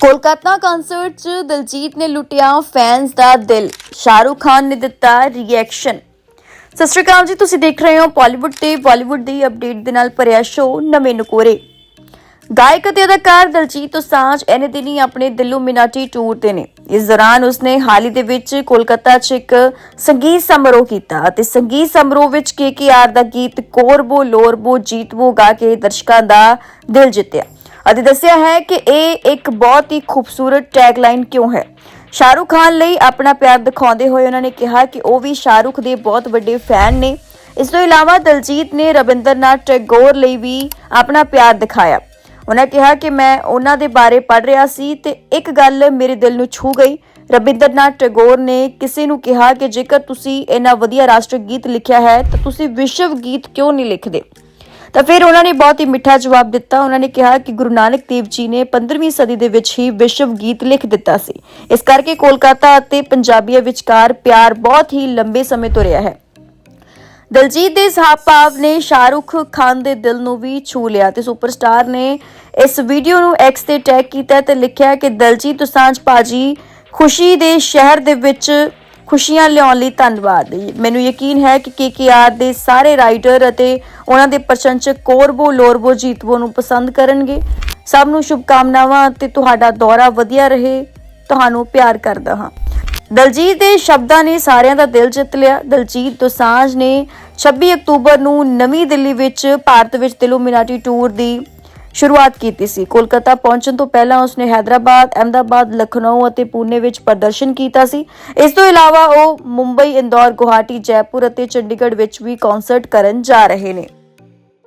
Kolkata concert 'ਚ ਦਿਲਜੀਤ ਨੇ ਲੁੱਟਿਆ ਫੈਨਸ ਦਾ ਦਿਲ। ਸ਼ਾਹਰੁਖ ਖਾਨ ਨੇ ਦਿੱਤਾ ਰਿਐਕਸ਼ਨ ਸਤਿ ਸ਼੍ਰੀ ਅਕਾਲ ਜੀ, ਤੁਸੀਂ ਦੇਖ ਰਹੇ ਹੋ ਬਾਲੀਵੁੱਡ ਤੇ ਬਾਲੀਵੁੱਡ ਦੀ ਅਪਡੇਟ ਦੇ ਨਾਲ ਭਰਿਆ ਸ਼ੋਅ ਨਵੇਂ ਨਕੋਰੇ। ਗਾਇਕ ਅਤੇ ਅਦਾਕਾਰ ਦਲਜੀਤ ਦੋਸਾਂਝ ਇਹਨੇ ਦਿਨੀ ਆਪਣੇ ਦਿਲੋਂ ਮਿਨਾਟੀ ਟੂਰ ਤੇ ਨੇ। ਇਸ ਦੌਰਾਨ ਉਸਨੇ ਹਾਲ ਹੀ ਦੇ ਵਿੱਚ ਕੋਲਕਾਤਾ 'ਚ ਇੱਕ ਸੰਗੀਤ ਸਮਾਰੋਹ ਕੀਤਾ ਅਤੇ ਸੰਗੀਤ ਸਮਾਰੋਹ ਵਿੱਚ ਕੇਕੇਆਰ ਦਾ ਗੀਤ ਕੋਰਬੋ, ਲੋਰਬੋ ਜੀਤਵੋ ਗਾ ਕੇ ਦਰਸ਼ਕਾਂ ਦਾ ਦਿਲ ਜਿੱਤਿਆ। ਅਤੇ ਦੱਸਿਆ ਹੈ ਕਿ ਇਹ ਇੱਕ ਬਹੁਤ ਹੀ ਖੂਬਸੂਰਤ ਟੈਗਲਾਈਨ ਕਿਉਂ ਹੈ? ਸ਼ਾਹਰੁਖ ਖਾਨ ਲਈ ਆਪਣਾ ਪਿਆਰ ਦਿਖਾਉਂਦੇ ਹੋਏ ਉਹਨਾਂ ਨੇ ਕਿਹਾ ਕਿ ਉਹ ਵੀ ਸ਼ਾਹਰੁਖ ਦੇ ਬਹੁਤ ਵੱਡੇ ਫੈਨ ਨੇ। ਇਸ ਤੋਂ ਇਲਾਵਾ ਦਲਜੀਤ ਨੇ ਰਵਿੰਦਰਨਾਥ ਟੈਗੋਰ ਲਈ ਵੀ ਆਪਣਾ ਪਿਆਰ ਦਿਖਾਇਆ। ਉਹਨਾਂ ਕਿਹਾ ਕਿ ਮੈਂ ਉਹਨਾਂ ਦੇ ਬਾਰੇ ਪੜ੍ਹ ਰਿਹਾ ਸੀ ਤੇ ਇੱਕ ਗੱਲ ਮੇਰੇ ਦਿਲ ਨੂੰ ਛੂ ਗਈ। ਰਵਿੰਦਰਨਾਥ ਟੈਗੋਰ ਨੇ ਕਿਸੇ ਨੂੰ ਕਿਹਾ ਕਿ ਜੇਕਰ ਤੁਸੀਂ ਇੰਨਾ ਵਧੀਆ ਰਾਸ਼ਟਰ ਗੀਤ ਲਿਖਿਆ ਹੈ ਤਾਂ ਤੁਸੀਂ ਵਿਸ਼ਵ ਗੀਤ ਕਿਉਂ ਨਹੀਂ ਲਿਖਦੇ? ਤਾਂ ਫਿਰ ਉਹਨਾਂ ਨੇ ਬਹੁਤ ਹੀ ਮਿੱਠਾ ਜਵਾਬ ਦਿੱਤਾ। ਉਹਨਾਂ ਨੇ ਕਿਹਾ ਕਿ ਗੁਰੂ ਨਾਨਕ ਦੇਵ ਜੀ ਨੇ 15ਵੀਂ ਸਦੀ ਦੇ ਵਿੱਚ ਹੀ ਵਿਸ਼ਵ ਗੀਤ ਲਿਖ ਦਿੱਤਾ ਸੀ। ਇਸ ਕਰਕੇ ਕੋਲਕਾਤਾ ਅਤੇ ਪੰਜਾਬੀਆਂ ਵਿਚਕਾਰ ਪਿਆਰ ਬਹੁਤ ਹੀ ਲੰਬੇ ਸਮੇਂ ਤੋਂ ਰਿਹਾ ਹੈ। ਦਲਜੀਤ ਦੇ ਇਸ ਨੇ ਸ਼ਾਹਰੁਖ ਖਾਨ ਦੇ ਦਿਲ ਨੂੰ ਵੀ ਛੂ ਲਿਆ ਤੇ ਸੁਪਰਸਟਾਰ ਨੇ ਇਸ ਵੀਡੀਓ ਨੂੰ ਐਕਸ ਤੇ ਟੈਗ ਕੀਤਾ ਤੇ ਲਿਖਿਆ ਕਿ ਦਲਜੀਤ ਦੋਸਾਂਝ ਪਾਜੀ ਖੁਸ਼ੀ ਦੇ ਸ਼ਹਿਰ ਦੇ ਵਿੱਚ ਖੁਸ਼ੀਆਂ ਲਿਆਉਣ ਲਈ ਧੰਨਵਾਦ। ਮੈਨੂੰ ਯਕੀਨ ਹੈ ਕਿ ਕੇਕੇਆਰ ਦੇ ਸਾਰੇ ਰਾਈਟਰ ਅਤੇ ਉਹਨਾਂ ਦੇ ਪ੍ਰਸ਼ੰਸਕ ਕੋਰਬੋ, ਲੋਰਬੋ ਜੀਤਵੋ ਨੂੰ ਪਸੰਦ ਕਰਨਗੇ। ਸਭ ਨੂੰ ਸ਼ੁਭਕਾਮਨਾਵਾਂ ਅਤੇ ਤੁਹਾਡਾ ਦੌਰਾ ਵਧੀਆ ਰਹੇ। ਤੁਹਾਨੂੰ ਪਿਆਰ ਕਰਦਾ ਹਾਂ। ਦਲਜੀਤ ਦੇ ਸ਼ਬਦਾਂ ਨੇ ਸਾਰਿਆਂ ਦਾ ਦਿਲ ਜਿੱਤ ਲਿਆ। ਦਲਜੀਤ ਦੋਸਾਂਝ ਨੇ 26 ਅਕਤੂਬਰ ਨੂੰ ਨਵੀਂ ਦਿੱਲੀ ਵਿੱਚ ਭਾਰਤ ਵਿੱਚ ਦਿਲੋਮਿਨਾਟੀ ਟੂਰ ਦੀ ਸ਼ੁਰੂਆਤ ਕੀਤੀ ਸੀ। ਕੋਲਕਾਤਾ ਪਹੁੰਚਣ ਤੋਂ ਪਹਿਲਾਂ ਉਸਨੇ ਹైదరాబాద్, ਅਹਿਮਦਾਬਾਦ, ਲਖਨਊ ਅਤੇ ਪੂਨੇ ਵਿੱਚ ਪ੍ਰਦਰਸ਼ਨ ਕੀਤਾ ਸੀ। ਇਸ ਤੋਂ ਇਲਾਵਾ ਉਹ ਮੁੰਬਈ, ਇੰਦੌਰ, ਗੁਹਾਟੀ, ਜੈਪੁਰ ਅਤੇ ਚੰਡੀਗੜ੍ਹ ਵਿੱਚ ਵੀ ਕਨਸਰਟ ਕਰਨ ਜਾ ਰਹੇ ਨੇ।